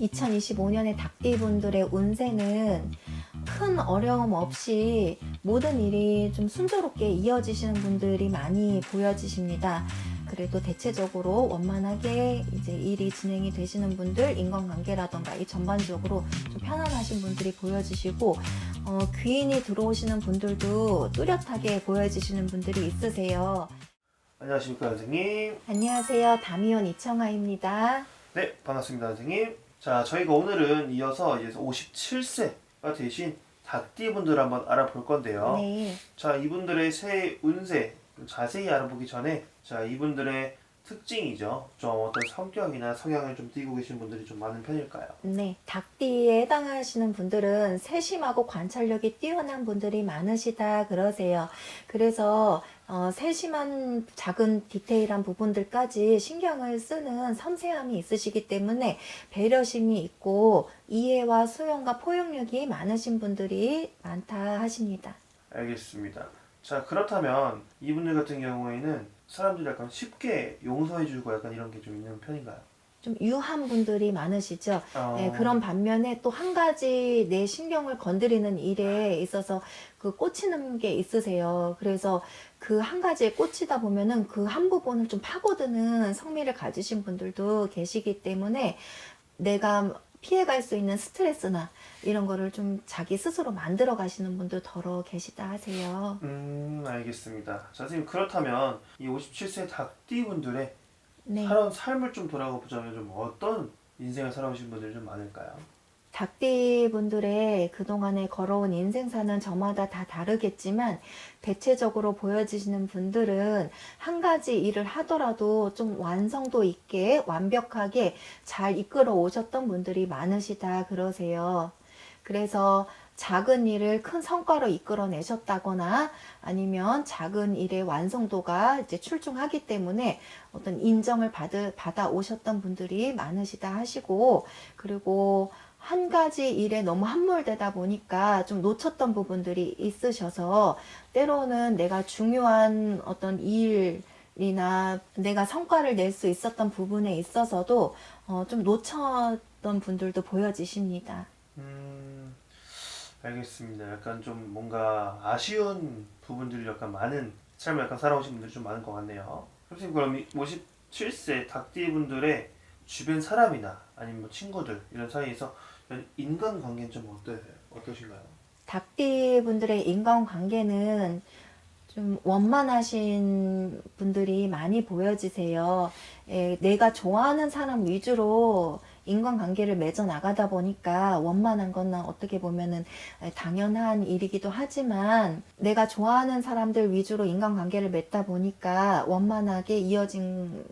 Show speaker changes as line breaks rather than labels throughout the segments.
2025년에 닭띠분들의 운세는 큰 어려움 없이 모든 일이 좀 순조롭게 이어지시는 분들이 많이 보여지십니다. 그래도 대체적으로 원만하게 이제 일이 진행이 되시는 분들, 인간관계라던가 이 전반적으로 좀 편안하신 분들이 보여지시고, 어, 귀인이 들어오시는 분들도 뚜렷하게 보여지시는 분들이 있으세요.
안녕하십니까 선생님.
안녕하세요. 다미온 이청아입니다.
네 반갑습니다 선생님. 자 저희가 오늘은 이어서 이제 57세가 되신 닭띠 분들 한번 알아볼 건데요.
네.
자 이분들의 새해 운세 좀 자세히 알아보기 전에 자 이분들의 특징이죠. 좀 어떤 성격이나 성향을 좀 띠고 계신 분들이 좀 많은 편일까요?
네, 닭띠에 해당하시는 분들은 세심하고 관찰력이 뛰어난 분들이 많으시다 그러세요. 그래서 어, 세심한 작은 디테일한 부분들까지 신경을 쓰는 섬세함이 있으시기 때문에 배려심이 있고 이해와 수용과 포용력이 많으신 분들이 많다 하십니다.
알겠습니다. 자 그렇다면 이분들 같은 경우에는 사람들이 약간 쉽게 용서해주고 약간 이런 게 좀 있는 편인가요?
좀 유한 분들이 많으시죠.
어,
네, 그런 반면에 또 한 가지 내 신경을 건드리는 일에 있어서 그 꽂히는 게 있으세요. 그래서 그 한 가지에 꽂히다 보면은 그 한 부분을 좀 파고드는 성미를 가지신 분들도 계시기 때문에 내가 피해갈 수 있는 스트레스나 이런 거를 좀 자기 스스로 만들어 가시는 분도 더러 계시다 하세요.
음 알겠습니다. 자 선생님 그렇다면 이 57세 닭띠 분들의
네.
살아온 삶을 좀 돌아가 보자면 좀 어떤 인생을 살아오신 분들이 좀 많을까요?
닭띠 분들의 그동안에 걸어온 인생사는 저마다 다 다르겠지만 대체적으로 보여지시는 분들은 한 가지 일을 하더라도 좀 완성도 있게 완벽하게 잘 이끌어 오셨던 분들이 많으시다 그러세요. 그래서 작은 일을 큰 성과로 이끌어내셨다거나 아니면 작은 일의 완성도가 이제 출중하기 때문에 어떤 인정을 받을, 받아 오셨던 분들이 많으시다 하시고 그리고 한 가지 일에 너무 함몰되다 보니까 좀 놓쳤던 부분들이 있으셔서 때로는 내가 중요한 어떤 일이나 내가 성과를 낼 수 있었던 부분에 있어서도 어, 좀 놓쳤던 분들도 보여지십니다.
음 알겠습니다. 약간 좀 뭔가 아쉬운 부분들이 약간 많은 삶을 약간 살아오신 분들이 좀 많은 것 같네요. 선생님 그럼 이 57세 닭띠 분들의 주변 사람이나 아니면 뭐 친구들 이런 사이에서 인간 관계는 좀 어떠세요? 어떠신가요?
닭띠 분들의 인간 관계는 좀 원만하신 분들이 많이 보여지세요. 예, 내가 좋아하는 사람 위주로 인간관계를 맺어 나가다 보니까 원만한 건 어떻게 보면은 당연한 일이기도 하지만 내가 좋아하는 사람들 위주로 인간관계를 맺다 보니까 원만하게 이어진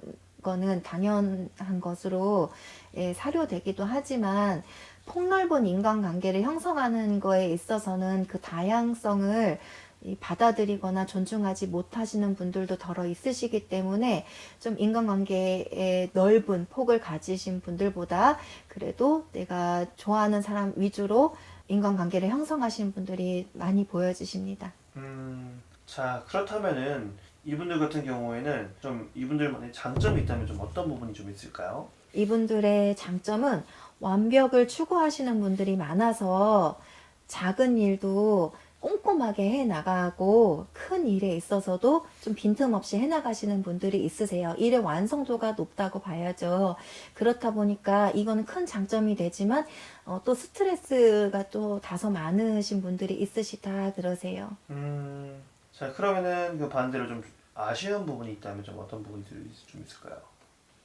거는 당연한 것으로 예, 사료되기도 하지만 폭넓은 인간관계를 형성하는 거에 있어서는 그 다양성을 이 받아들이거나 존중하지 못하시는 분들도 덜어 있으시기 때문에 좀 인간관계의 넓은 폭을 가지신 분들보다 그래도 내가 좋아하는 사람 위주로 인간관계를 형성하시는 분들이 많이 보여지십니다.
음, 자 그렇다면은 이분들 같은 경우에는 좀 이분들만의 장점이 있다면 좀 어떤 부분이 좀 있을까요?
이분들의 장점은 완벽을 추구하시는 분들이 많아서 작은 일도 꼼꼼하게 해 나가고 큰 일에 있어서도 좀 빈틈없이 해 나가시는 분들이 있으세요. 일의 완성도가 높다고 봐야죠. 그렇다 보니까 이거는 큰 장점이 되지만 어, 또 스트레스가 또 다소 많으신 분들이 있으시다 그러세요.
음, 자 그러면은 그 반대로 좀 아쉬운 부분이 있다면 좀 어떤 부분들이 좀 있을까요?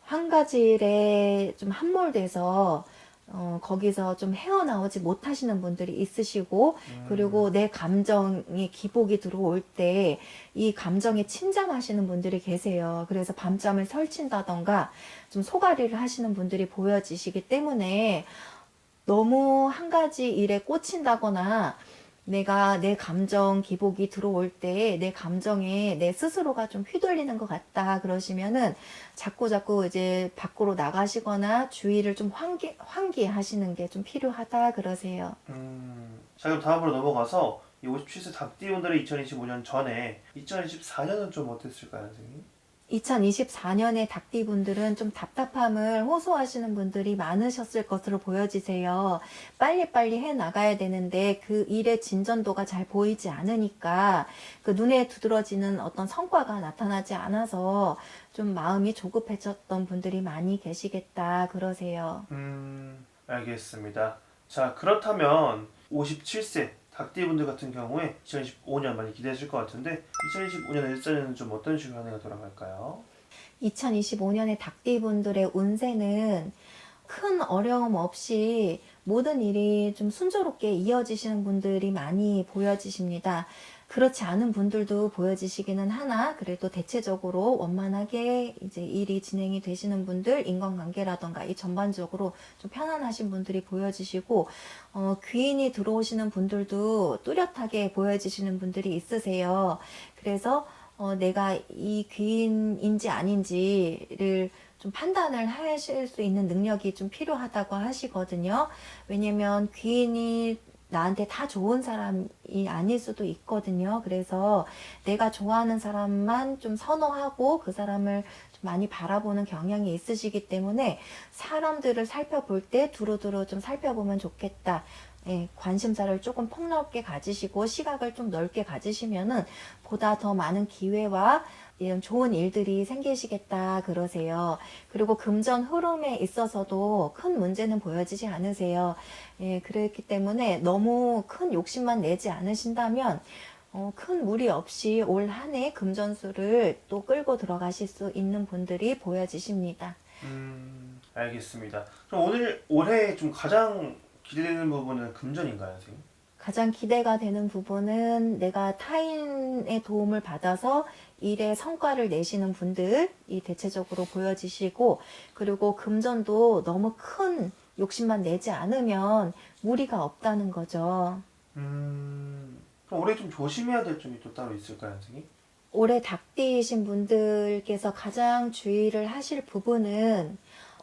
한 가지 일에 좀 함몰돼서 어, 거기서 좀 헤어나오지 못하시는 분들이 있으시고
음,
그리고 내 감정에 기복이 들어올 때 이 감정에 침잠하시는 분들이 계세요. 그래서 밤잠을 설친다던가 좀 소가리를 하시는 분들이 보여지시기 때문에 너무 한 가지 일에 꽂힌다거나 내가 내 감정 기복이 들어올 때내 감정에 내 스스로가 좀 휘둘리는 것 같다 그러시면은 자꾸 자꾸 이제 밖으로 나가시거나 주의를 좀 환기 환기하시는 게 좀 필요하다 그러세요.
음, 자 그럼 다음으로 넘어가서 이 57세 닭띠분들의 2025년 전에 2024년은 좀 어땠을까요, 선생님?
2024년에 닭띠 분들은 좀 답답함을 호소하시는 분들이 많으셨을 것으로 보여지세요. 빨리빨리 해 나가야 되는데 그 일의 진전도가 잘 보이지 않으니까 그 눈에 두드러지는 어떤 성과가 나타나지 않아서 좀 마음이 조급해졌던 분들이 많이 계시겠다 그러세요.
음, 알겠습니다. 자, 그렇다면 57세 닭띠분들 같은 경우에 2025년 많이 기대하실 것 같은데 2025년 일자리는 좀 어떤 식으로 한 해가 돌아갈까요?
2025년에 닭띠 분들의 운세는 큰 어려움 없이 모든 일이 좀 순조롭게 이어지시는 분들이 많이 보여지십니다. 그렇지 않은 분들도 보여지시기는 하나 그래도 대체적으로 원만하게 이제 일이 진행이 되시는 분들 인간관계라던가 이 전반적으로 좀 편안하신 분들이 보여지시고 어, 귀인이 들어오시는 분들도 뚜렷하게 보여지시는 분들이 있으세요. 그래서 어, 내가 이 귀인인지 아닌지를 좀 판단을 하실 수 있는 능력이 좀 필요하다고 하시거든요. 왜냐면 귀인이 나한테 다 좋은 사람이 아닐 수도 있거든요. 그래서 내가 좋아하는 사람만 좀 선호하고 그 사람을 좀 많이 바라보는 경향이 있으시기 때문에 사람들을 살펴볼 때 두루두루 좀 살펴보면 좋겠다. 예, 관심사를 조금 폭넓게 가지시고 시각을 좀 넓게 가지시면은 보다 더 많은 기회와 이런 좋은 일들이 생기시겠다 그러세요. 그리고 금전 흐름에 있어서도 큰 문제는 보여지지 않으세요. 예, 그렇기 때문에 너무 큰 욕심만 내지 않으신다면 어, 큰 무리 없이 올 한 해 금전수를 또 끌고 들어가실 수 있는 분들이 보여지십니다.
음, 알겠습니다. 그럼 오늘 올해 좀 가장 기대되는 부분은 금전인가요, 선생님?
가장 기대가 되는 부분은 내가 타인의 도움을 받아서 일에 성과를 내시는 분들이 대체적으로 보여지시고 그리고 금전도 너무 큰 욕심만 내지 않으면 무리가 없다는 거죠.
음, 그럼 올해 좀 조심해야 될 점이 또 따로 있을까요, 선생님?
올해 닭띠이신 분들께서 가장 주의를 하실 부분은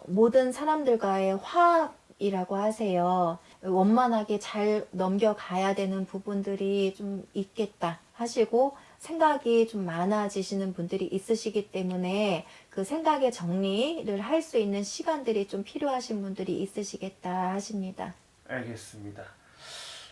모든 사람들과의 화합 이라고 하세요. 원만하게 잘 넘겨가야 되는 부분들이 좀 있겠다 하시고 생각이 좀 많아지시는 분들이 있으시기 때문에 그 생각의 정리를 할 수 있는 시간들이 좀 필요하신 분들이 있으시겠다 하십니다.
알겠습니다.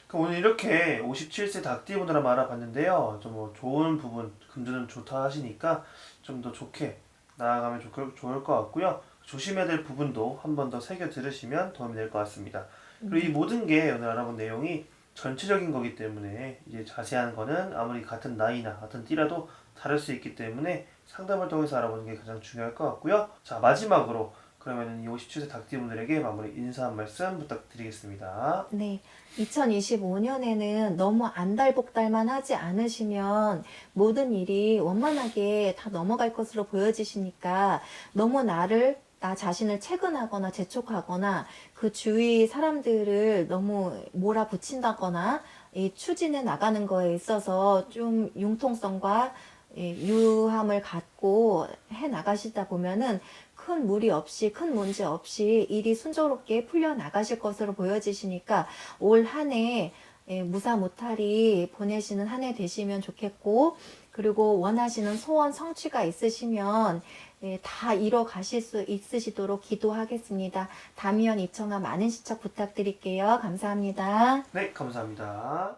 그럼 오늘 이렇게 57세 닭띠분들 한번 알아봤는데요. 좀 뭐 좋은 부분, 금전은 좋다 하시니까 좀 더 좋게 나아가면 좋을, 좋을 것 같고요. 조심해야 될 부분도 한 번 더 새겨 들으시면 도움이 될 것 같습니다. 그리고 이 모든 게 오늘 알아본 내용이 전체적인 거기 때문에 이제 자세한 거는 아무리 같은 나이나 같은 띠라도 다를 수 있기 때문에 상담을 통해서 알아보는 게 가장 중요할 것 같고요. 자 마지막으로 그러면 이 57세 닭띠분들에게 마무리 인사 한 말씀 부탁드리겠습니다.
네. 2025년에는 너무 안달복달만 하지 않으시면 모든 일이 원만하게 다 넘어갈 것으로 보여지시니까 너무 나를 나 자신을 채근하거나 재촉하거나 그 주위 사람들을 너무 몰아붙인다거나 이 추진해 나가는 거에 있어서 좀 융통성과 이 유함을 갖고 해 나가시다 보면은 큰 무리 없이 큰 문제 없이 일이 순조롭게 풀려 나가실 것으로 보여지시니까 올 한해 예, 무사 무탈히 보내시는 한 해 되시면 좋겠고 그리고 원하시는 소원 성취가 있으시면 예, 다 이뤄 가실 수 있으시도록 기도하겠습니다. 다미연 이청아 많은 시청 부탁드릴게요. 감사합니다.
네, 감사합니다.